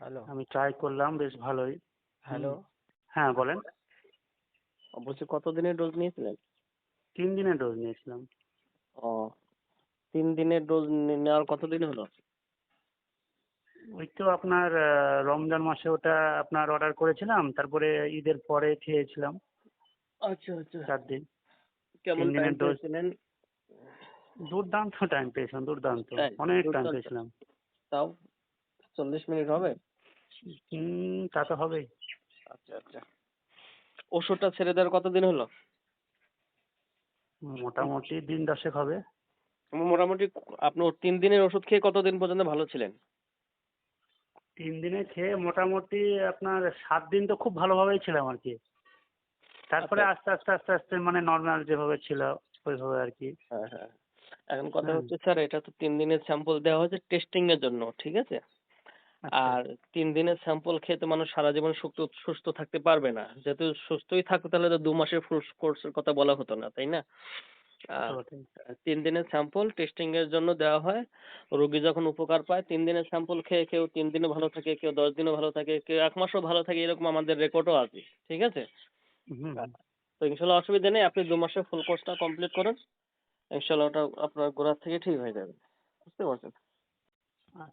Hello আমি try করলাম বেশ ভালোই। হ্যালো হ্যাঁ বলেন। বলছি কত দিনের ডোজ নিয়েছিলেন? তিন দিনের ডোজ নিয়েছিলাম। ও তিন দিনের ডোজ নেওয়ার কতদিন হলো? ওই তো আপনার রমজান মাসে ওটা আপনার অর্ডার করেছিলাম তারপরে ঈদের পরে খেয়েছিলাম। আচ্ছা আচ্ছা। চার দিন। কেমন দিনের? পেয়েছিলেন? দুর্দান্ত টাইম পেয়েছিলাম দুর্দান্ত। অনেক টাইম পেয়েছিলাম। তাও চল্লিশ মিনিট হবে? হুম তা তো হবেই। আচ্ছা আচ্ছা। ওষুধটা ছেড়ে দেওয়ার কতদিন হলো? মোটামুটি দিন দশেক হবে। মোটামুটি আপনি তিন দিনের ওষুধ খেয়ে কতদিন পর্যন্ত ভালো ছিলেন? তিন দিনে খেয়ে মোটামুটি আপনার সাত দিন তো খুব ভালোভাবেই ছিলাম আর কি। তারপরে আচ্ছা। আস্তে আস্তে আস্তে আস্তে মানে নর্মাল যেভাবে ছিল ওইভাবে আর কি। হ্যাঁ হ্যাঁ। এখন কথা হচ্ছে স্যার এটা তো তিন দিনের স্যাম্পল দেওয়া হয়েছে টেস্টিং এর জন্য ঠিক আছে। আর তিন দিনের স্যাম্পল খেয়ে তো মানুষ সারা জীবন সুস্থ সুস্থ থাকতে পারবে না। যেহেতু সুস্থই থাকতো তাহলে তো দু মাসের ফুল কোর্সের কথা বলা হতো না তাই না? তিন দিনের স্যাম্পল টেস্টিং এর জন্য দেওয়া হয়। রোগী যখন উপকার পায় তিন দিনের স্যাম্পল খেয়ে কেউ তিন দিনও ভালো থাকে কেউ দশ দিনও ভালো থাকে কেউ এক মাসও ভালো থাকে এরকম আমাদের রেকর্ডও আছে ঠিক আছে? তো ইনশাল্লাহ অসুবিধা নেই আপনি দু মাসের ফুল কোর্সটা কমপ্লিট করেন। ইনশাল্লাহ ওটা আপনার গোড়ার থেকে ঠিক হয়ে যাবে। বুঝতে পারছেন?